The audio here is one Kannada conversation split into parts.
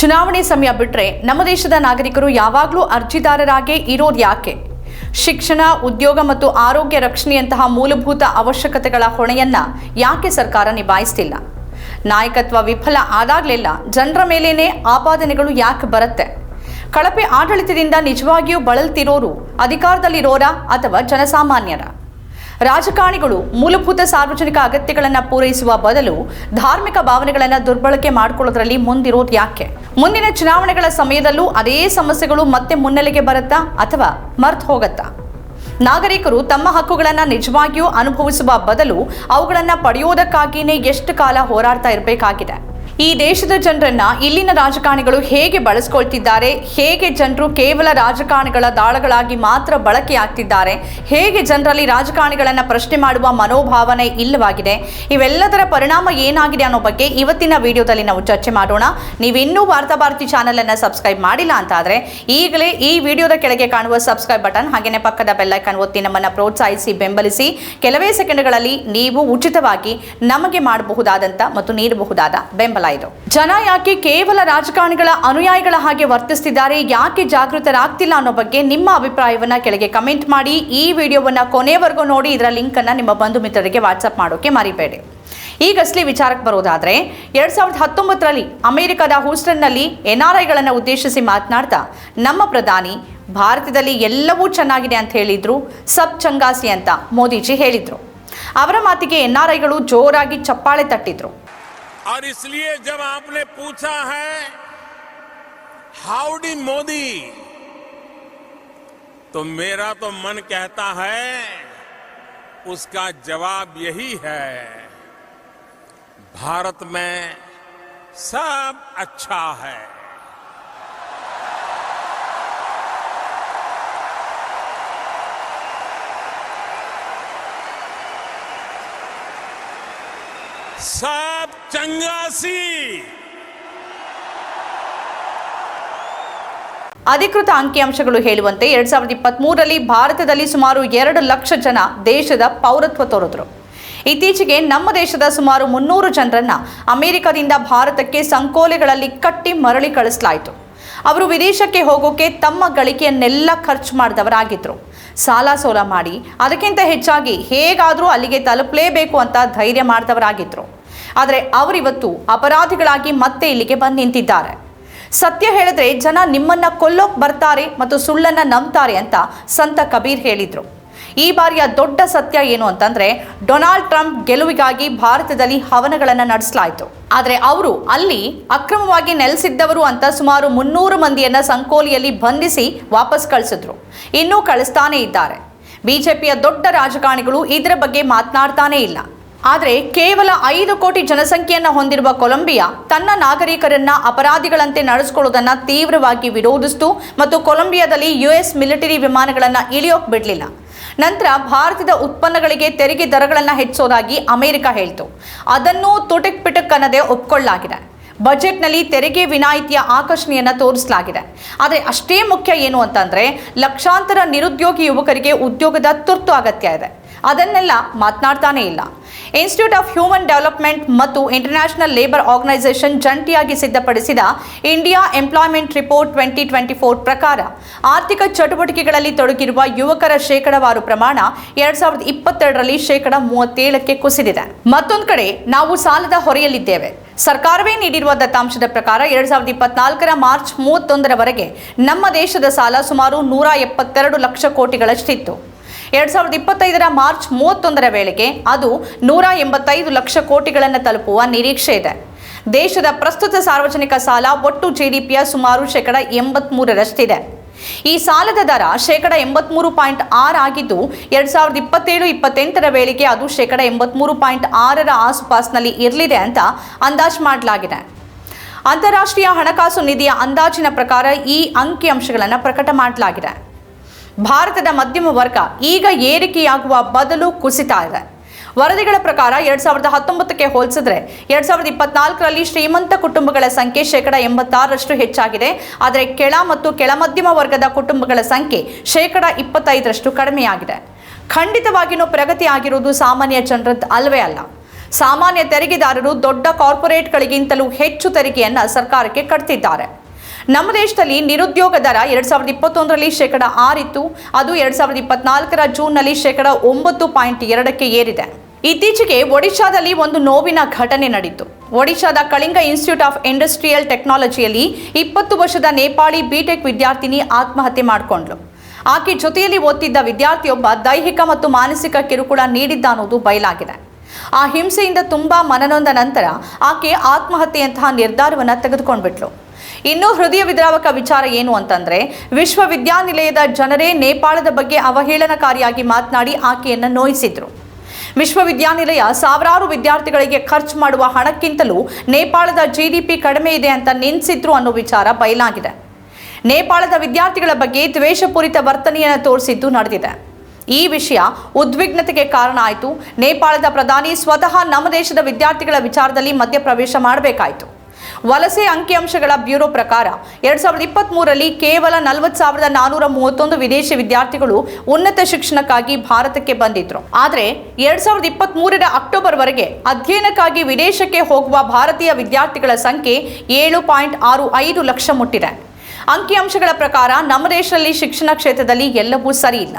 ಚುನಾವಣೆ ಸಮಯ ಬಿಟ್ಟರೆ ನಮ್ಮ ದೇಶದ ನಾಗರಿಕರು ಯಾವಾಗಲೂ ಅರ್ಜಿದಾರರಾಗೇ ಇರೋದು ಯಾಕೆ? ಶಿಕ್ಷಣ, ಉದ್ಯೋಗ ಮತ್ತು ಆರೋಗ್ಯ ರಕ್ಷಣೆಯಂತಹ ಮೂಲಭೂತ ಅವಶ್ಯಕತೆಗಳ ಹೊಣೆಯನ್ನ ಯಾಕೆ ಸರ್ಕಾರ ನಿಭಾಯಿಸ್ತಿಲ್ಲ? ನಾಯಕತ್ವ ವಿಫಲ ಆದಾಗಲೆಲ್ಲ ಜನರ ಮೇಲೇನೆ ಆಪಾದನೆಗಳು ಯಾಕೆ ಬರುತ್ತೆ? ಕಳಪೆ ಆಡಳಿತದಿಂದ ನಿಜವಾಗಿಯೂ ಬಳಲ್ತಿರೋರು ಅಧಿಕಾರದಲ್ಲಿರೋರ ಅಥವಾ ಜನಸಾಮಾನ್ಯರ? ರಾಜಕಾರಣಿಗಳು ಮೂಲಭೂತ ಸಾರ್ವಜನಿಕ ಅಗತ್ಯಗಳನ್ನು ಪೂರೈಸುವ ಬದಲು ಧಾರ್ಮಿಕ ಭಾವನೆಗಳನ್ನು ದುರ್ಬಳಕೆ ಮಾಡಿಕೊಳ್ಳೋದ್ರಲ್ಲಿ ಮುಂದಿರೋದು ಯಾಕೆ? ಮುಂದಿನ ಚುನಾವಣೆಗಳ ಸಮಯದಲ್ಲೂ ಅದೇ ಸಮಸ್ಯೆಗಳು ಮತ್ತೆ ಮುನ್ನೆಲೆಗೆ ಬರುತ್ತಾ ಅಥವಾ ಮರ್ತು ಹೋಗತ್ತಾ? ನಾಗರಿಕರು ತಮ್ಮ ಹಕ್ಕುಗಳನ್ನು ನಿಜವಾಗಿಯೂ ಅನುಭವಿಸುವ ಬದಲು ಅವುಗಳನ್ನು ಪಡೆಯೋದಕ್ಕಾಗಿಯೇ ಎಷ್ಟು ಕಾಲ ಹೋರಾಡ್ತಾ ಇರಬೇಕಾಗಿದೆ. ಈ ದೇಶದ ಜನರನ್ನ ಇಲ್ಲಿನ ರಾಜಕಾರಣಿಗಳು ಹೇಗೆ ಬಳಸ್ಕೊಳ್ತಿದ್ದಾರೆ? ಹೇಗೆ ಜನರು ಕೇವಲ ರಾಜಕಾರಣಿಗಳ ದಾಳಗಳಾಗಿ ಮಾತ್ರ ಬಳಕೆಯಾಗ್ತಿದ್ದಾರೆ? ಹೇಗೆ ಜನರಲ್ಲಿ ರಾಜಕಾರಣಿಗಳನ್ನ ಪ್ರಶ್ನೆ ಮಾಡುವ ಮನೋಭಾವನೆ ಇಲ್ಲವಾಗಿದೆ? ಇವೆಲ್ಲದರ ಪರಿಣಾಮ ಏನಾಗಿದೆ ಅನ್ನೋ ಬಗ್ಗೆ ಇವತ್ತಿನ ವಿಡಿಯೋದಲ್ಲಿ ನಾವು ಚರ್ಚೆ ಮಾಡೋಣ. ನೀವಿನ್ನೂ ವಾರ್ತಾ ಭಾರತಿ ಚಾನೆಲ್ ಅನ್ನ ಸಬ್ಸ್ಕ್ರೈಬ್ ಮಾಡಿಲ್ಲ ಅಂತ ಆದ್ರೆ ಈಗಲೇ ಈ ವಿಡಿಯೋದ ಕೆಳಗೆ ಕಾಣುವ ಸಬ್ಸ್ಕ್ರೈಬ್ ಬಟನ್ ಹಾಗೆಯೇ ಪಕ್ಕದ ಬೆಲ್ಲೈಕನ್ ಒತ್ತಿ ನಮ್ಮನ್ನ ಪ್ರೋತ್ಸಾಹಿಸಿ, ಬೆಂಬಲಿಸಿ. ಕೆಲವೇ ಸೆಕೆಂಡ್ಗಳಲ್ಲಿ ನೀವು ಉಚಿತವಾಗಿ ನಮಗೆ ಮಾಡಬಹುದಾದಂತ ಮತ್ತು ನೀಡಬಹುದಾದ ಬೆಂಬಲ ಇದು ಜನ ಯಾಕೆ ಕೇವಲ ರಾಜಕಾರಣಿಗಳ ಅನುಯಾಯಿಗಳ ಹಾಗೆ ವರ್ತಿಸ್ತಿದ್ದಾರೆ? ಯಾಕೆ ಜಾಗೃತರಾಗ್ತಿಲ್ಲ ಅನ್ನೋ ಬಗ್ಗೆ ನಿಮ್ಮ ಅಭಿಪ್ರಾಯವನ್ನ ಕೆಳಗೆ ಕಮೆಂಟ್ ಮಾಡಿ. ಈ ವಿಡಿಯೋವನ್ನ ಕೊನೆವರೆಗೂ ನೋಡಿ. ಇದರ ಲಿಂಕ್ ಅನ್ನ ನಿಮ್ಮ ಬಂಧು ಮಿತ್ರರಿಗೆ ವಾಟ್ಸ್ಆಪ್ ಮಾಡೋಕೆ ಮರಿಬೇಡಿ. ಈಗಷ್ಟೇ ವಿಚಾರಕ್ಕೆ ಬರೋದಾದ್ರೆ, ಎರಡ್ ಸಾವಿರದ ಹತ್ತೊಂಬತ್ತರಲ್ಲಿ ಅಮೆರಿಕದ ಹೂಸ್ಟನ್ನಲ್ಲಿ ಎನ್ಆರ್ಐಗಳನ್ನು ಉದ್ದೇಶಿಸಿ ಮಾತನಾಡ್ತಾ, ನಮ್ಮ ಪ್ರಧಾನಿ, ಭಾರತದಲ್ಲಿ ಎಲ್ಲವೂ ಚೆನ್ನಾಗಿದೆ ಅಂತ ಹೇಳಿದ್ರು. ಸಬ್ ಚಂಗಾಸಿ ಅಂತ ಮೋದಿಜಿ ಹೇಳಿದ್ರು. ಅವರ ಮಾತಿಗೆ ಎನ್ಆರ್ಐಗಳು ಜೋರಾಗಿ ಚಪ್ಪಾಳೆ ತಟ್ಟಿದ್ರು. और इसलिए जब आपने पूछा है हाउडी मोदी? तो मेरा तो मन कहता है, उसका जवाब यही है, भारत में सब अच्छा है। सब चंगासी ಅಧಿಕೃತ ಅಂಕಿಅಂಶಗಳು ಹೇಳುವಂತೆ ಎರಡ್ ಸಾವಿರದ ಇಪ್ಪತ್ತ್ ಮೂರರಲ್ಲಿ ಭಾರತದಲ್ಲಿ ಸುಮಾರು ಎರಡು ಲಕ್ಷ ಜನ ದೇಶದ ಪೌರತ್ವ ತೋರಿದ್ರು ಇತ್ತೀಚೆಗೆ ನಮ್ಮ ದೇಶದ ಸುಮಾರು ಮುನ್ನೂರು ಜನರನ್ನ ಅಮೆರಿಕದಿಂದ ಭಾರತಕ್ಕೆ ಸಂಕೋಲೆಗಳಲ್ಲಿ ಕಟ್ಟಿ ಮರಳಿ ಕಳಿಸಲಾಯಿತು ಅವರು ವಿದೇಶಕ್ಕೆ ಹೋಗೋಕೆ ತಮ್ಮ ಗಳಿಕೆಯನ್ನೆಲ್ಲ ಖರ್ಚು ಮಾಡಿದವರಾಗಿದ್ರು. ಸಾಲ ಸೋಲ ಮಾಡಿ, ಅದಕ್ಕಿಂತ ಹೆಚ್ಚಾಗಿ ಹೇಗಾದರೂ ಅಲ್ಲಿಗೆ ತಲುಪಲೇಬೇಕು ಅಂತ ಧೈರ್ಯ ಮಾಡಿದವರಾಗಿದ್ರು. ಆದರೆ ಅವರಿವತ್ತು ಅಪರಾಧಿಗಳಾಗಿ ಮತ್ತೆ ಇಲ್ಲಿಗೆ ಬಂದು ನಿಂತಿದ್ದಾರೆ. ಸತ್ಯ ಹೇಳಿದ್ರೆ ಜನ ನಿಮ್ಮನ್ನ ಕೊಲ್ಲೋಕ್ ಬರ್ತಾರೆ ಮತ್ತು ಸುಳ್ಳನ್ನ ನಂಬ್ತಾರೆ ಅಂತ ಸಂತ ಕಬೀರ್ ಹೇಳಿದ್ರು. ಈ ಬಾರಿಯ ದೊಡ್ಡ ಸತ್ಯ ಏನು ಅಂತಂದ್ರೆ ಡೊನಾಲ್ಡ್ ಟ್ರಂಪ್ ಗೆಲುವಿಗಾಗಿ ಭಾರತದಲ್ಲಿ ಹವನಗಳನ್ನು ನಡೆಸಲಾಯಿತು. ಆದರೆ ಅವರು ಅಲ್ಲಿ ಅಕ್ರಮವಾಗಿ ನೆಲೆಸಿದ್ದವರು ಅಂತ ಸುಮಾರು ಮುನ್ನೂರು ಮಂದಿಯನ್ನ ಸಂಕೋಲಿಯಲ್ಲಿ ಬಂಧಿಸಿ ವಾಪಸ್ ಕಳಿಸಿದ್ರು. ಇನ್ನೂ ಕಳಿಸ್ತಾನೇ ಇದ್ದಾರೆ. ಬಿಜೆಪಿಯ ದೊಡ್ಡ ರಾಜಕಾರಣಿಗಳು ಇದರ ಬಗ್ಗೆ ಮಾತನಾಡ್ತಾನೇ ಇಲ್ಲ. ಆದರೆ ಕೇವಲ ಐದು ಕೋಟಿ ಜನಸಂಖ್ಯೆಯನ್ನು ಹೊಂದಿರುವ ಕೊಲಂಬಿಯಾ ತನ್ನ ನಾಗರಿಕರನ್ನ ಅಪರಾಧಿಗಳಂತೆ ನಡೆಸಿಕೊಳ್ಳುವುದನ್ನು ತೀವ್ರವಾಗಿ ವಿರೋಧಿಸಿತು ಮತ್ತು ಕೊಲಂಬಿಯಾದಲ್ಲಿ ಯುಎಸ್ ಮಿಲಿಟರಿ ವಿಮಾನಗಳನ್ನು ಇಳಿಯೋಕೆ ಬಿಡಲಿಲ್ಲ. ನಂತರ ಭಾರತದ ಉತ್ಪನ್ನಗಳಿಗೆ ತೆರಿಗೆ ದರಗಳನ್ನು ಹೆಚ್ಚಿಸೋದಾಗಿ ಅಮೆರಿಕ ಹೇಳ್ತು. ಅದನ್ನು ತುಟಕ್ ಪಿಟಕ್ ಅನ್ನದೇ ಒಪ್ಕೊಳ್ಳಲಾಗಿದೆ ಬಜೆಟ್ನಲ್ಲಿ ತೆರಿಗೆ ವಿನಾಯಿತಿಯ ಆಕರ್ಷಣೆಯನ್ನು ತೋರಿಸಲಾಗಿದೆ. ಆದರೆ ಅಷ್ಟೇ ಮುಖ್ಯ ಏನು ಅಂತಂದರೆ ಲಕ್ಷಾಂತರ ನಿರುದ್ಯೋಗಿ ಯುವಕರಿಗೆ ಉದ್ಯೋಗದ ತುರ್ತು ಅಗತ್ಯ ಇದೆ. ಅದನ್ನೆಲ್ಲ ಮಾತನಾಡ್ತಾನೇ ಇಲ್ಲ. ಇನ್ಸ್ಟಿಟ್ಯೂಟ್ ಆಫ್ ಹ್ಯೂಮನ್ ಡೆವಲಪ್ಮೆಂಟ್ ಮತ್ತು ಇಂಟರ್ನ್ಯಾಷನಲ್ ಲೇಬರ್ ಆರ್ಗನೈಸೇಷನ್ ಜಂಟಿಯಾಗಿ ಸಿದ್ಧಪಡಿಸಿದ India employment report twenty twenty four ಪ್ರಕಾರ ಆರ್ಥಿಕ ಚಟುವಟಿಕೆಗಳಲ್ಲಿ ತೊಡಗಿರುವ ಯುವಕರ ಶೇಕಡವಾರು ಪ್ರಮಾಣ ಎರಡ್ ಸಾವಿರದ ಇಪ್ಪತ್ತೆರಡರಲ್ಲಿ ಶೇಕಡ ಮೂವತ್ತೇಳಕ್ಕೆ ಕುಸಿದಿದೆ. ಮತ್ತೊಂದು ಕಡೆ ನಾವು ಸಾಲದ ಹೊರೆಯಲ್ಲಿದ್ದೇವೆ. ಸರ್ಕಾರವೇ ನೀಡಿರುವ ದತ್ತಾಂಶದ ಪ್ರಕಾರ ಎರಡ್ ಸಾವಿರದ ಇಪ್ಪತ್ನಾಲ್ಕರ ಮಾರ್ಚ್ ಮೂವತ್ತೊಂದರವರೆಗೆ ನಮ್ಮ ದೇಶದ ಸಾಲ ಸುಮಾರು ನೂರ ಎಪ್ಪತ್ತೆರಡು ಲಕ್ಷ ಕೋಟಿಗಳಷ್ಟಿತ್ತು. ಎರಡ್ ಸಾವಿರದ ಇಪ್ಪತ್ತೈದರ ಮಾರ್ಚ್ ಮೂವತ್ತೊಂದರ ವೇಳೆಗೆ ಅದು ನೂರ ಎಂಬತ್ತೈದು ಲಕ್ಷ ಕೋಟಿಗಳನ್ನು ತಲುಪುವ ನಿರೀಕ್ಷೆ ಇದೆ. ದೇಶದ ಪ್ರಸ್ತುತ ಸಾರ್ವಜನಿಕ ಸಾಲ ಒಟ್ಟು ಜಿಡಿಪಿಯ ಸುಮಾರು ಶೇಕಡ ಎಂಬತ್ಮೂರರಷ್ಟಿದೆ. ಈ ಸಾಲದ ದರ ಶೇಕಡ ಎಂಬತ್ಮೂರು ಪಾಯಿಂಟ್ ಆರು ಆಗಿದ್ದು, ಎರಡ್ ಸಾವಿರದ ಇಪ್ಪತ್ತೇಳು, ಇಪ್ಪತ್ತೆಂಟರ ವೇಳೆಗೆ ಅದು ಶೇಕಡ ಎಂಬತ್ಮೂರು ಪಾಯಿಂಟ್ ಆರರ ಆಸುಪಾಸಿನಲ್ಲಿ ಇರಲಿದೆ ಅಂತ ಅಂದಾಜು ಮಾಡಲಾಗಿದೆ. ಅಂತಾರಾಷ್ಟ್ರೀಯ ಹಣಕಾಸು ನಿಧಿಯ ಅಂದಾಜಿನ ಪ್ರಕಾರ ಈ ಅಂಕಿಅಂಶಗಳನ್ನು ಪ್ರಕಟ ಮಾಡಲಾಗಿದೆ. ಭಾರತದ ಮಧ್ಯಮ ವರ್ಗ ಈಗ ಏರಿಕೆಯಾಗುವ ಬದಲು ಕುಸಿತ ಇದೆ. ವರದಿಗಳ ಪ್ರಕಾರ ಎರಡ್ ಸಾವಿರದ ಹತ್ತೊಂಬತ್ತಕ್ಕೆ ಹೋಲಿಸಿದ್ರೆ ಎರಡ್ ಸಾವಿರದ ಇಪ್ಪತ್ನಾಲ್ಕರಲ್ಲಿ ಶ್ರೀಮಂತ ಕುಟುಂಬಗಳ ಸಂಖ್ಯೆ ಶೇಕಡ ಎಂಬತ್ತಾರರಷ್ಟು ಹೆಚ್ಚಾಗಿದೆ. ಆದರೆ ಕೆಳ ಮತ್ತು ಕೆಳ ಮಧ್ಯಮ ವರ್ಗದ ಕುಟುಂಬಗಳ ಸಂಖ್ಯೆ ಶೇಕಡ ಇಪ್ಪತ್ತೈದರಷ್ಟು ಕಡಿಮೆಯಾಗಿದೆ. ಖಂಡಿತವಾಗಿಯೂ ಪ್ರಗತಿ ಆಗಿರುವುದು ಸಾಮಾನ್ಯ ಜನರದ್ದು ಅಲ್ವೇ ಅಲ್ಲ. ಸಾಮಾನ್ಯ ತೆರಿಗೆದಾರರು ದೊಡ್ಡ ಕಾರ್ಪೊರೇಟ್ಗಳಿಗಿಂತಲೂ ಹೆಚ್ಚು ತೆರಿಗೆಯನ್ನು ಸರ್ಕಾರಕ್ಕೆ ಕಟ್ತಿದ್ದಾರೆ. ನಮ್ಮ ದೇಶದಲ್ಲಿ ನಿರುದ್ಯೋಗ ದರ ಎರಡ್ ಸಾವಿರದ ಇಪ್ಪತ್ತೊಂದರಲ್ಲಿ ಶೇಕಡ ಆರಿತ್ತು. ಅದು ಎರಡ್ ಸಾವಿರದ ಇಪ್ಪತ್ನಾಲ್ಕರ ಜೂನ್ನಲ್ಲಿ ಶೇಕಡ ಒಂಬತ್ತು ಪಾಯಿಂಟ್ ಎರಡಕ್ಕೆ ಏರಿದೆ. ಇತ್ತೀಚೆಗೆ ಒಡಿಶಾದಲ್ಲಿ ಒಂದು ನೋವಿನ ಘಟನೆ ನಡೆಯಿತು ಒಡಿಶಾದ ಕಳಿಂಗ ಇನ್ಸ್ಟಿಟ್ಯೂಟ್ ಆಫ್ ಇಂಡಸ್ಟ್ರಿಯಲ್ ಟೆಕ್ನಾಲಜಿಯಲ್ಲಿ ಇಪ್ಪತ್ತು ವರ್ಷದ ನೇಪಾಳಿ ಬಿಟೆಕ್ ವಿದ್ಯಾರ್ಥಿನಿ ಆತ್ಮಹತ್ಯೆ ಮಾಡಿಕೊಂಡ್ಲು ಆಕೆ ಜೊತೆಯಲ್ಲಿ ಓದ್ತಿದ್ದ ವಿದ್ಯಾರ್ಥಿಯೊಬ್ಬ ದೈಹಿಕ ಮತ್ತು ಮಾನಸಿಕ ಕಿರುಕುಳ ನೀಡಿದ್ದ ಅನ್ನೋದು ಬಯಲಾಗಿದೆ. ಆ ಹಿಂಸೆಯಿಂದ ತುಂಬಾ ಮನನೊಂದ ನಂತರ ಆಕೆ ಆತ್ಮಹತ್ಯೆಯಂತಹ ನಿರ್ಧಾರವನ್ನು ತೆಗೆದುಕೊಂಡ್ಬಿಟ್ಲು. ಇನ್ನು ಹೃದಯ ವಿದ್ರಾವಕ ವಿಚಾರ ಏನು ಅಂತಂದ್ರೆ, ವಿಶ್ವವಿದ್ಯಾನಿಲಯದ ಜನರೇ ನೇಪಾಳದ ಬಗ್ಗೆ ಅವಹೇಳನಕಾರಿಯಾಗಿ ಮಾತನಾಡಿ ಆಕೆಯನ್ನು ನೋಯಿಸಿದ್ರು. ವಿಶ್ವವಿದ್ಯಾನಿಲಯ ಸಾವಿರಾರು ವಿದ್ಯಾರ್ಥಿಗಳಿಗೆ ಖರ್ಚು ಮಾಡುವ ಹಣಕ್ಕಿಂತಲೂ ನೇಪಾಳದ ಜಿಡಿಪಿ ಕಡಿಮೆ ಇದೆ ಅಂತ ನಿನ್ಸಿದ್ರು ಅನ್ನೋ ವಿಚಾರ ಬಯಲಾಗಿದೆ. ನೇಪಾಳದ ವಿದ್ಯಾರ್ಥಿಗಳ ಬಗ್ಗೆ ದ್ವೇಷಪೂರಿತ ವರ್ತನೆಯನ್ನು ತೋರಿಸಿದ್ದು ನಡೆದಿದೆ. ಈ ವಿಷಯ ಉದ್ವಿಗ್ನತೆಗೆ ಕಾರಣ ಆಯಿತು. ನೇಪಾಳದ ಪ್ರಧಾನಿ ಸ್ವತಃ ನಮ್ಮ ದೇಶದ ವಿದ್ಯಾರ್ಥಿಗಳ ವಿಚಾರದಲ್ಲಿ ಮಧ್ಯಪ್ರವೇಶ ಮಾಡಬೇಕಾಯಿತು. ವಲಸೆ ಅಂಕಿಅಂಶಗಳ ಬ್ಯೂರೋ ಪ್ರಕಾರ ಎರಡ್ ಸಾವಿರದ ಇಪ್ಪತ್ತ್ ಮೂರರಲ್ಲಿ ಕೇವಲ ನಲವತ್ತು ಸಾವಿರದ ನಾನೂರ ಮೂವತ್ತೊಂದು ವಿದೇಶಿ ವಿದ್ಯಾರ್ಥಿಗಳು ಉನ್ನತ ಶಿಕ್ಷಣಕ್ಕಾಗಿ ಭಾರತಕ್ಕೆ ಬಂದಿದ್ರು. ಆದರೆ ಎರಡ್ ಸಾವಿರದ ಇಪ್ಪತ್ತ್ ಮೂರರ ಅಕ್ಟೋಬರ್ ವರೆಗೆ ಅಧ್ಯಯನಕ್ಕಾಗಿ ವಿದೇಶಕ್ಕೆ ಹೋಗುವ ಭಾರತೀಯ ವಿದ್ಯಾರ್ಥಿಗಳ ಸಂಖ್ಯೆ ಏಳು ಪಾಯಿಂಟ್ ಆರು ಐದು ಲಕ್ಷ ಮುಟ್ಟಿದೆ. ಅಂಕಿಅಂಶಗಳ ಪ್ರಕಾರ ನಮ್ಮ ದೇಶದಲ್ಲಿ ಶಿಕ್ಷಣ ಕ್ಷೇತ್ರದಲ್ಲಿ ಎಲ್ಲವೂ ಸರಿ ಇಲ್ಲ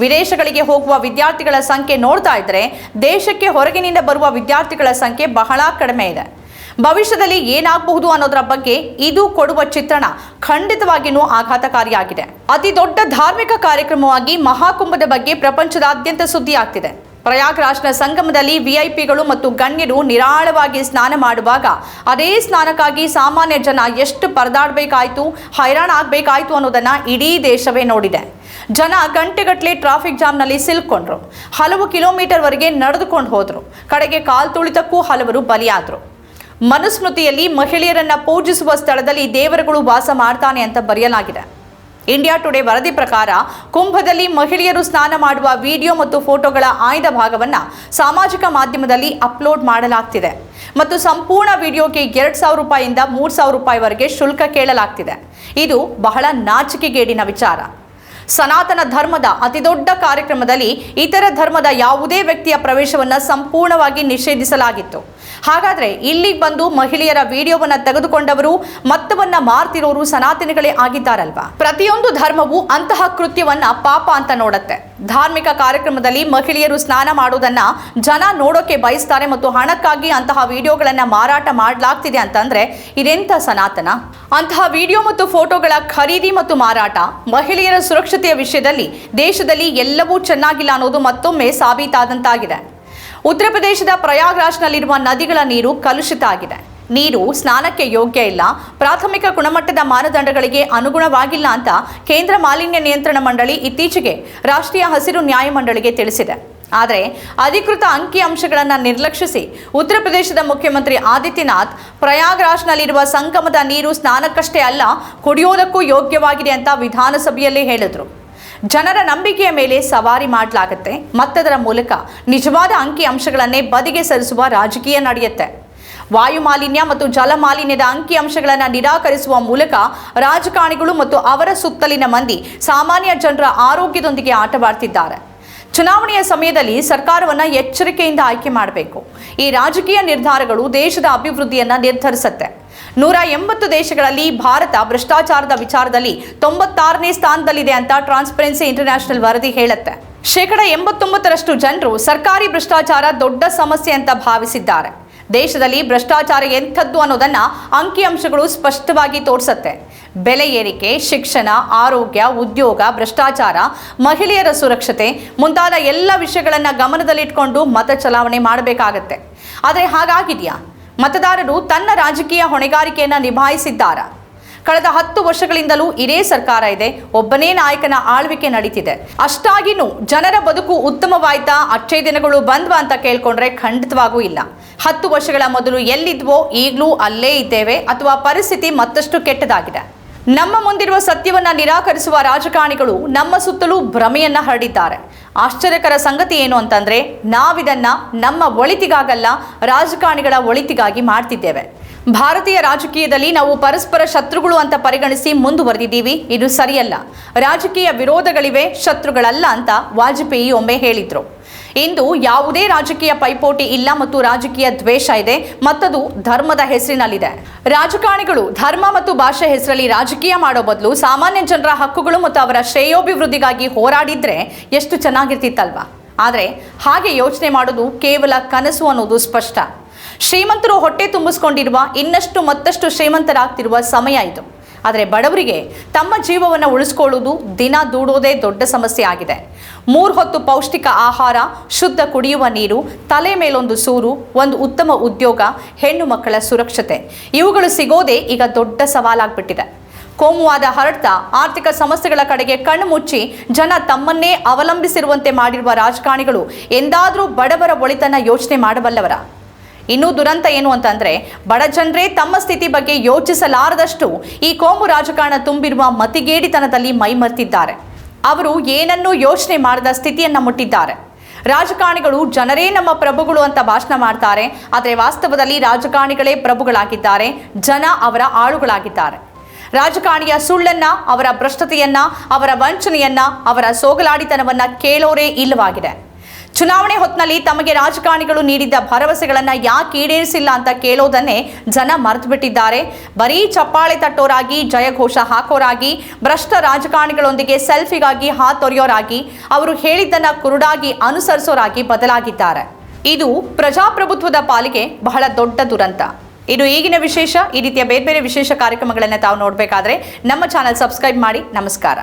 ವಿದೇಶಗಳಿಗೆ ಹೋಗುವ ವಿದ್ಯಾರ್ಥಿಗಳ ಸಂಖ್ಯೆ ನೋಡ್ತಾ ಇದ್ದರೆ ದೇಶಕ್ಕೆ ಹೊರಗಿನಿಂದ ಬರುವ ವಿದ್ಯಾರ್ಥಿಗಳ ಸಂಖ್ಯೆ ಬಹಳ ಕಡಿಮೆ ಇದೆ. ಭವಿಷ್ಯದಲ್ಲಿ ಏನಾಗಬಹುದು ಅನ್ನೋದರ ಬಗ್ಗೆ ಇದು ಕೊಡುವ ಚಿತ್ರಣ ಖಂಡಿತವಾಗಿಯೂ ಆಘಾತಕಾರಿಯಾಗಿದೆ. ಅತಿ ದೊಡ್ಡ ಧಾರ್ಮಿಕ ಕಾರ್ಯಕ್ರಮವಾಗಿ ಮಹಾಕುಂಭದ ಬಗ್ಗೆ ಪ್ರಪಂಚದಾದ್ಯಂತ ಸುದ್ದಿ ಆಗ್ತಿದೆ ಪ್ರಯಾಗ್ರಾಜ್ನ ಸಂಗಮದಲ್ಲಿ ವಿಐಪಿಗಳು ಮತ್ತು ಗಣ್ಯರು ನಿರಾಳವಾಗಿ ಸ್ನಾನ ಮಾಡುವಾಗ ಅದೇ ಸ್ನಾನಕ್ಕಾಗಿ ಸಾಮಾನ್ಯ ಜನ ಎಷ್ಟು ಪರದಾಡಬೇಕಾಯ್ತು ಹೈರಾಣ ಆಗಬೇಕಾಯ್ತು ಅನ್ನೋದನ್ನ ಇಡೀ ದೇಶವೇ ನೋಡಿದೆ. ಜನ ಗಂಟೆಗಟ್ಟಲೆ ಟ್ರಾಫಿಕ್ ಜಾಮ್ನಲ್ಲಿ ಸಿಲ್ಕೊಂಡ್ರು. ಹಲವು ಕಿಲೋಮೀಟರ್ವರೆಗೆ ನಡೆದುಕೊಂಡು ಹೋದರು. ಕಡೆಗೆ ಕಾಲ್ ತುಳಿತಕ್ಕೂ ಹಲವರು ಬಲಿಯಾದರು. ಮನುಸ್ಮೃತಿಯಲ್ಲಿ ಮಹಿಳೆಯರನ್ನ ಪೂಜಿಸುವ ಸ್ಥಳದಲ್ಲಿ ದೇವರುಗಳು ವಾಸ ಮಾಡ್ತಾನೆ ಅಂತ ಬರೆಯಲಾಗಿದೆ. ಇಂಡಿಯಾ ಟುಡೇ ವರದಿ ಪ್ರಕಾರ, ಕುಂಭದಲ್ಲಿ ಮಹಿಳೆಯರು ಸ್ನಾನ ಮಾಡುವ ವಿಡಿಯೋ ಮತ್ತು ಫೋಟೋಗಳ ಆಯ್ದ ಭಾಗವನ್ನು ಸಾಮಾಜಿಕ ಮಾಧ್ಯಮದಲ್ಲಿ ಅಪ್ಲೋಡ್ ಮಾಡಲಾಗ್ತಿದೆ. ಮತ್ತು ಸಂಪೂರ್ಣ ವಿಡಿಯೋಗೆ ಎರಡು ಸಾವಿರ ರೂಪಾಯಿಯಿಂದ ಮೂರು ಸಾವಿರ ರೂಪಾಯಿವರೆಗೆ ಶುಲ್ಕ ಕೇಳಲಾಗ್ತಿದೆ. ಇದು ಬಹಳ ನಾಚಿಕೆಗೇಡಿನ ವಿಚಾರ. ಸನಾತನ ಧರ್ಮದ ಅತಿದೊಡ್ಡ ಕಾರ್ಯಕ್ರಮದಲ್ಲಿ ಇತರ ಧರ್ಮದ ಯಾವುದೇ ವ್ಯಕ್ತಿಯ ಪ್ರವೇಶವನ್ನು ಸಂಪೂರ್ಣವಾಗಿ ನಿಷೇಧಿಸಲಾಗಿತ್ತು. ಹಾಗಾದ್ರೆ ಇಲ್ಲಿಗೆ ಬಂದು ಮಹಿಳೆಯರ ವಿಡಿಯೋವನ್ನ ತೆಗೆದುಕೊಂಡವರು ಮತ್ತವನ್ನ ಮಾರ್ತಿರೋರು ಸನಾತನಿಗಳೇ ಆಗಿದ್ದಾರಲ್ವಾ? ಪ್ರತಿಯೊಂದು ಧರ್ಮವು ಅಂತಹ ಕೃತ್ಯವನ್ನ ಪಾಪ ಅಂತ ನೋಡುತ್ತೆ. ಧಾರ್ಮಿಕ ಕಾರ್ಯಕ್ರಮದಲ್ಲಿ ಮಹಿಳೆಯರು ಸ್ನಾನ ಮಾಡೋದನ್ನ ಜನ ನೋಡೋಕೆ ಬಯಸ್ತಾರೆ ಮತ್ತು ಹಣಕ್ಕಾಗಿ ಅಂತಹ ವಿಡಿಯೋಗಳನ್ನ ಮಾರಾಟ ಮಾಡಲಾಗ್ತಿದೆ ಅಂತಂದ್ರೆ ಇದೆಂತ ಸನಾತನ? ಅಂತಹ ವಿಡಿಯೋ ಮತ್ತು ಫೋಟೋಗಳ ಖರೀದಿ ಮತ್ತು ಮಾರಾಟ ಮಹಿಳೆಯರ ಸುರಕ್ಷತೆಯ ವಿಷಯದಲ್ಲಿ ದೇಶದಲ್ಲಿ ಎಲ್ಲವೂ ಚೆನ್ನಾಗಿಲ್ಲ ಅನ್ನೋದು ಮತ್ತೊಮ್ಮೆ ಸಾಬೀತಾದಂತಾಗಿದೆ. ಉತ್ತರ ಪ್ರದೇಶದ ಪ್ರಯಾಗ್ರಾಜ್ನಲ್ಲಿರುವ ನದಿಗಳ ನೀರು ಕಲುಷಿತ ಆಗಿದೆ. ನೀರು ಸ್ನಾನಕ್ಕೆ ಯೋಗ್ಯ ಇಲ್ಲ. ಪ್ರಾಥಮಿಕ ಗುಣಮಟ್ಟದ ಮಾನದಂಡಗಳಿಗೆ ಅನುಗುಣವಾಗಿಲ್ಲ ಅಂತ ಕೇಂದ್ರ ಮಾಲಿನ್ಯ ನಿಯಂತ್ರಣ ಮಂಡಳಿ ಇತ್ತೀಚೆಗೆ ರಾಷ್ಟ್ರೀಯ ಹಸಿರು ನ್ಯಾಯಮಂಡಳಿಗೆ ತಿಳಿಸಿದೆ. ಆದರೆ ಅಧಿಕೃತ ಅಂಕಿಅಂಶಗಳನ್ನು ನಿರ್ಲಕ್ಷಿಸಿ ಉತ್ತರ ಪ್ರದೇಶದ ಮುಖ್ಯಮಂತ್ರಿ ಆದಿತ್ಯನಾಥ್ ಪ್ರಯಾಗ್ರಾಜ್ನಲ್ಲಿರುವ ಸಂಗಮದ ನೀರು ಸ್ನಾನಕ್ಕಷ್ಟೇ ಅಲ್ಲ, ಕುಡಿಯೋದಕ್ಕೂ ಯೋಗ್ಯವಾಗಿದೆ ಅಂತ ವಿಧಾನಸಭೆಯಲ್ಲಿ ಹೇಳಿದ್ರು. ಜನರ ನಂಬಿಕೆಯ ಮೇಲೆ ಸವಾರಿ ಮಾಡಲಾಗುತ್ತೆ. ಮತ್ತದರ ಮೂಲಕ ನಿಜವಾದ ಅಂಕಿ ಅಂಶಗಳನ್ನೇ ಬದಿಗೆ ಸರಿಸುವ ರಾಜಕೀಯ ನಡೆಯುತ್ತೆ. ವಾಯು ಮಾಲಿನ್ಯ ಮತ್ತು ಜಲ ಮಾಲಿನ್ಯದ ಅಂಕಿ ಅಂಶಗಳನ್ನು ನಿರಾಕರಿಸುವ ಮೂಲಕ ರಾಜಕಾರಣಿಗಳು ಮತ್ತು ಅವರ ಸುತ್ತಲಿನ ಮಂದಿ ಸಾಮಾನ್ಯ ಜನರ ಆರೋಗ್ಯದೊಂದಿಗೆ ಆಟವಾಡ್ತಿದ್ದಾರೆ. ಚುನಾವಣೆಯ ಸಮಯದಲ್ಲಿ ಸರ್ಕಾರವನ್ನು ಎಚ್ಚರಿಕೆಯಿಂದ ಆಯ್ಕೆ ಮಾಡಬೇಕು. ಈ ರಾಜಕೀಯ ನಿರ್ಧಾರಗಳು ದೇಶದ ಅಭಿವೃದ್ಧಿಯನ್ನು ನಿರ್ಧರಿಸುತ್ತೆ. ನೂರ ಎಂಬತ್ತು ದೇಶಗಳಲ್ಲಿ ಭಾರತ ಭ್ರಷ್ಟಾಚಾರದ ವಿಚಾರದಲ್ಲಿ ತೊಂಬತ್ತಾರನೇ ಸ್ಥಾನದಲ್ಲಿದೆ ಅಂತ ಟ್ರಾನ್ಸ್ಪರೆನ್ಸಿ ಇಂಟರ್ನ್ಯಾಷನಲ್ ವರದಿ ಹೇಳುತ್ತೆ. ಶೇಕಡ ಎಂಬತ್ತೊಂಬತ್ತರಷ್ಟು ಜನರು ಸರ್ಕಾರಿ ಭ್ರಷ್ಟಾಚಾರ ದೊಡ್ಡ ಸಮಸ್ಯೆ ಅಂತ ಭಾವಿಸಿದ್ದಾರೆ. ದೇಶದಲ್ಲಿ ಭ್ರಷ್ಟಾಚಾರ ಎಂಥದ್ದು ಅನ್ನೋದನ್ನ ಅಂಕಿಅಂಶಗಳು ಸ್ಪಷ್ಟವಾಗಿ ತೋರಿಸುತ್ತೆ. ಬೆಲೆ ಏರಿಕೆ, ಶಿಕ್ಷಣ, ಆರೋಗ್ಯ, ಉದ್ಯೋಗ, ಭ್ರಷ್ಟಾಚಾರ, ಮಹಿಳೆಯರ ಸುರಕ್ಷತೆ ಮುಂತಾದ ಎಲ್ಲ ವಿಷಯಗಳನ್ನು ಗಮನದಲ್ಲಿಟ್ಕೊಂಡು ಮತ ಚಲಾವಣೆ ಮಾಡಬೇಕಾಗತ್ತೆ. ಆದರೆ ಹಾಗಾಗಿದೆಯಾ? ಮತದಾರರು ತನ್ನ ರಾಜಕೀಯ ಹೊಣೆಗಾರಿಕೆಯನ್ನು ನಿಭಾಯಿಸಿದ್ದಾರೆ. ಕಳೆದ ಹತ್ತು ವರ್ಷಗಳಿಂದಲೂ ಇದೇ ಸರ್ಕಾರ ಇದೆ. ಒಬ್ಬನೇ ನಾಯಕನ ಆಳ್ವಿಕೆ ನಡೀತಿದೆ. ಅಷ್ಟಾಗಿನೂ ಜನರ ಬದುಕು ಉತ್ತಮವಾಯ್ತಾ ಅಚ್ಚೆ ದಿನಗಳು ಬಂದ್ವಾ ಅಂತ ಕೇಳ್ಕೊಂಡ್ರೆ ಖಂಡಿತವಾಗೂ ಇಲ್ಲ. ಹತ್ತು ವರ್ಷಗಳ ಮೊದಲು ಎಲ್ಲಿದ್ವೋ ಈಗಲೂ ಅಲ್ಲೇ ಇದ್ದೇವೆ. ಅಥವಾ ಪರಿಸ್ಥಿತಿ ಮತ್ತಷ್ಟು ಕೆಟ್ಟದಾಗಿದೆ. ನಮ್ಮ ಮುಂದಿರುವ ಸತ್ಯವನ್ನ ನಿರಾಕರಿಸುವ ರಾಜಕಾರಣಿಗಳು ನಮ್ಮ ಸುತ್ತಲೂ ಭ್ರಮೆಯನ್ನ ಹರಡಿದ್ದಾರೆ. ಆಶ್ಚರ್ಯಕರ ಸಂಗತಿ ಏನು ಅಂತಂದ್ರೆ ನಾವಿದನ್ನ ನಮ್ಮ ಒಳಿತಿಗಾಗಲ್ಲ ರಾಜಕಾರಣಿಗಳ ಒಳಿತಿಗಾಗಿ ಮಾಡ್ತಿದ್ದೇವೆ. ಭಾರತೀಯ ರಾಜಕೀಯದಲ್ಲಿ ನಾವು ಪರಸ್ಪರ ಶತ್ರುಗಳು ಅಂತ ಪರಿಗಣಿಸಿ ಮುಂದುವರೆದಿದ್ದೀವಿ. ಇದು ಸರಿಯಲ್ಲ. ರಾಜಕೀಯ ವಿರೋಧಗಳಿವೆ, ಶತ್ರುಗಳಲ್ಲ ಅಂತ ವಾಜಪೇಯಿ ಒಮ್ಮೆ ಹೇಳಿದ್ರು. ಇಂದು ಯಾವುದೇ ರಾಜಕೀಯ ಪೈಪೋಟಿ ಇಲ್ಲ ಮತ್ತು ರಾಜಕೀಯ ದ್ವೇಷ ಇದೆ. ಮತ್ತದು ಧರ್ಮದ ಹೆಸರಿನಲ್ಲಿದೆ. ರಾಜಕಾರಣಿಗಳು ಧರ್ಮ ಮತ್ತು ಭಾಷೆ ಹೆಸರಲ್ಲಿ ರಾಜಕೀಯ ಮಾಡೋ ಬದಲು ಸಾಮಾನ್ಯ ಜನರ ಹಕ್ಕುಗಳು ಮತ್ತು ಅವರ ಶ್ರೇಯೋಭಿವೃದ್ಧಿಗಾಗಿ ಹೋರಾಡಿದ್ರೆ ಎಷ್ಟು ಚೆನ್ನಾಗಿರ್ತಿತ್ತಲ್ವಾ? ಆದರೆ ಹಾಗೆ ಯೋಚನೆ ಮಾಡೋದು ಕೇವಲ ಕನಸು ಅನ್ನೋದು ಸ್ಪಷ್ಟ. ಶ್ರೀಮಂತರು ಹೊಟ್ಟೆ ತುಂಬಿಸ್ಕೊಂಡಿರುವ ಇನ್ನಷ್ಟು ಮತ್ತಷ್ಟು ಶ್ರೀಮಂತರಾಗ್ತಿರುವ ಸಮಯ ಇದು. ಆದರೆ ಬಡವರಿಗೆ ತಮ್ಮ ಜೀವವನ್ನು ಉಳಿಸ್ಕೊಳ್ಳುವುದು ದಿನ ದೂಡೋದೇ ದೊಡ್ಡ ಸಮಸ್ಯೆ ಆಗಿದೆ. ಮೂರು ಹೊತ್ತು ಪೌಷ್ಟಿಕ ಆಹಾರ, ಶುದ್ಧ ಕುಡಿಯುವ ನೀರು, ತಲೆ ಮೇಲೊಂದು ಸೂರು, ಒಂದು ಉತ್ತಮ ಉದ್ಯೋಗ, ಹೆಣ್ಣು ಮಕ್ಕಳ ಸುರಕ್ಷತೆ ಇವುಗಳು ಸಿಗೋದೇ ಈಗ ದೊಡ್ಡ ಸವಾಲಾಗ್ಬಿಟ್ಟಿದೆ. ಕೋಮುವಾದ ಹರಡ್ತಾ ಆರ್ಥಿಕ ಸಮಸ್ಯೆಗಳ ಕಡೆಗೆ ಕಣ್ಣು ಮುಚ್ಚಿ ಜನ ತಮ್ಮನ್ನೇ ಅವಲಂಬಿಸಿರುವಂತೆ ಮಾಡಿರುವ ರಾಜಕಾರಣಿಗಳು ಎಂದಾದರೂ ಬಡವರ ಒಳಿತನ ಯೋಚನೆ ಮಾಡಬಲ್ಲವರ? ಇನ್ನೂ ದುರಂತ ಏನು ಅಂತಂದ್ರೆ ಬಡ ಜನರೇ ತಮ್ಮ ಸ್ಥಿತಿ ಬಗ್ಗೆ ಯೋಚಿಸಲಾರದಷ್ಟು ಈ ಕೋಮು ರಾಜಕಾರಣ ತುಂಬಿರುವ ಮತಿಗೇಡಿತನದಲ್ಲಿ ಮೈಮರ್ತಿದ್ದಾರೆ ಅವರು ಏನನ್ನೂ ಯೋಚನೆ ಮಾಡದ ಸ್ಥಿತಿಯನ್ನ ಮುಟ್ಟಿದ್ದಾರೆ. ರಾಜಕಾರಣಿಗಳು ಜನರೇ ನಮ್ಮ ಪ್ರಭುಗಳು ಅಂತ ಭಾಷಣ ಮಾಡ್ತಾರೆ, ಆದರೆ ವಾಸ್ತವದಲ್ಲಿ ರಾಜಕಾರಣಿಗಳೇ ಪ್ರಭುಗಳಾಗಿದ್ದಾರೆ, ಜನ ಅವರ ಆಳುಗಳಾಗಿದ್ದಾರೆ. ರಾಜಕಾರಣಿಯ ಸುಳ್ಳನ್ನ, ಅವರ ಭ್ರಷ್ಟತೆಯನ್ನ, ಅವರ ವಂಚನೆಯನ್ನ, ಅವರ ಸೋಗಲಾಡಿತನವನ್ನ ಕೇಳೋರೇ ಇಲ್ಲವಾಗಿದೆ. ಚುನಾವಣೆ ಹೊತ್ತಿನಲ್ಲಿ ತಮಗೆ ರಾಜಕಾರಣಿಗಳು ನೀಡಿದ್ದ ಭರವಸೆಗಳನ್ನ ಯಾಕೆ ಈಡೇರಿಸಿಲ್ಲ ಅಂತ ಕೇಳೋದನ್ನೇ ಜನ ಮರೆತು ಬಿಟ್ಟಿದ್ದಾರೆ ಬರೀ ಚಪ್ಪಾಳೆ ತಟ್ಟೋರಾಗಿ ಜಯಘೋಷ ಹಾಕೋರಾಗಿ, ಭ್ರಷ್ಟ ರಾಜಕಾರಣಿಗಳೊಂದಿಗೆ ಸೆಲ್ಫಿಗಾಗಿ ಹಾತೊರೆಯೋರಾಗಿ ಅವರು ಹೇಳಿದ್ದನ್ನ ಕುರುಡಾಗಿ ಅನುಸರಿಸೋರಾಗಿ ಬದಲಾಗಿದ್ದಾರೆ. ಇದು ಪ್ರಜಾಪ್ರಭುತ್ವದ ಪಾಲಿಗೆ ಬಹಳ ದೊಡ್ಡ ದುರಂತ. ಇದು ಈಗಿನ ವಿಶೇಷ, ಈ ರೀತಿಯ ಬೇರೆ ಬೇರೆ ವಿಶೇಷ ಕಾರ್ಯಕ್ರಮಗಳನ್ನು ತಾವು ನೋಡಬೇಕಾದ್ರೆ ನಮ್ಮ ಚಾನಲ್ ಸಬ್ಸ್ಕ್ರೈಬ್ ಮಾಡಿ, ನಮಸ್ಕಾರ.